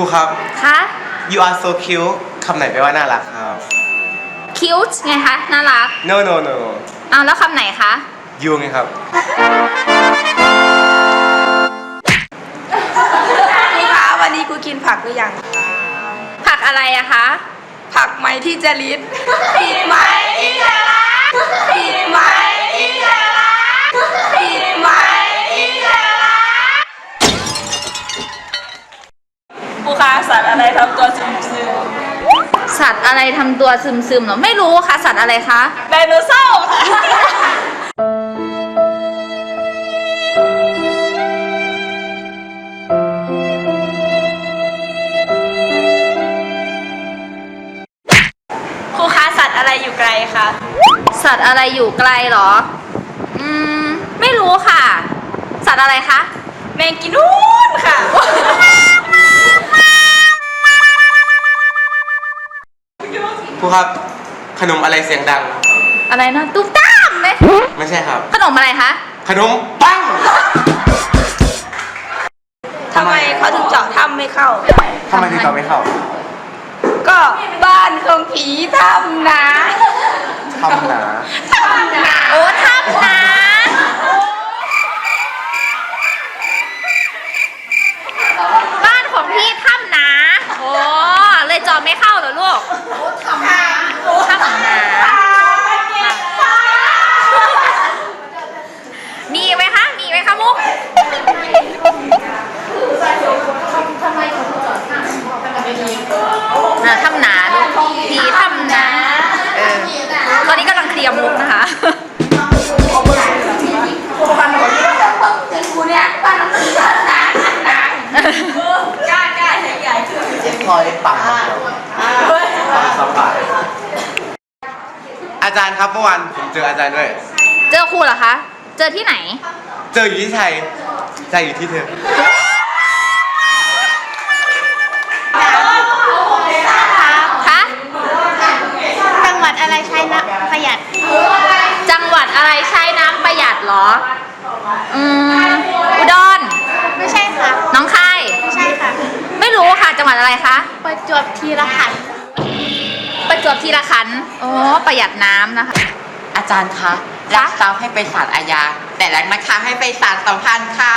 รูครับ คะ you are so cute คำไหนแปลว่าน่ารักครับคิวไงคะ น่ารัก no no no อ้าวแล้วคำไหนคะ you ไงครับ ครูคะวันนี้กูกินผักหรือยัง ผักอะไรอะคะ ผักไหมที่จะลิดผิดไหมที่จะรักผิดไหมที่จะรักผิดไหมที่จะรัก ค รูคะสัตว์อะไรทำตัวซึมซึมสัตว์อะไรทำตัวซึมซึมๆเหรอไม่รู้ค่ะ สัตว์อะไรคะไดโนเสาร์ค่ะครูคะสัตว์อะไรอยู่ไกลคะสัตว์อะไรอยู่ไกลเหรอ อืม ไม่รู้ค่ะ สัตว์อะไรคะ แมงกินูนค่ะ ครูครับ ขนมอะไรเสียงดัง อะไรนะตุ้มตามไหมไม่ใช่ครับ ขนมอะไรคะ ขนมปัง ทำไมเขาถึงเจาะถ้ำไม่เข้า ทำไมถึงตอบไม่เข้าก็บ้านของผีถ้ำนะทำหนาถ้ำนะโอ้ถ้ำนะบ้านของพี่ถ้ำนะโอ้เลยจอไม่เข้าเหรอลูกถ้ำนะถ้ำนะมีอีกไหมคะ มีอีกไหมคะมุกอ่าถ้ำหนาลูกผีถ้ำหนาเออตอนนี้ กำลังเคลียร์มุกนะคะกูเนี่ยบ้านของผีถ้ำนะนะกล้ากล้าใหญ่ใหญ่คือเจ็บคอได้ปังปังสบายอาจารย์ครับเมื่อวานผมเจออาจารย์ด้วย เจอครูเหรอคะ เจอที่ไหน เจออยู่ที่ไทยใจอยู่ที่เธอ คะ จังหวัดอะไรใช้น้ำประหยัด จังหวัด อะไรใช้น้ำประหยัดเหรอ อืมอุดร ไม่ใช่ค่ะ น้องคาย ไม่ใช่ค่ะ ไม่รู้ค่ะจังหวัดอะไรคะ ประจวบทีละขันธ์ประจวบทีละขันธ์อ๋อประหยัดน้ำนะคะ อาจารย์คะรักทรัพย์ให้ไปศาลอาญาแต่รักนะคะให้ไปศาลสัมพันธ์ค่ะ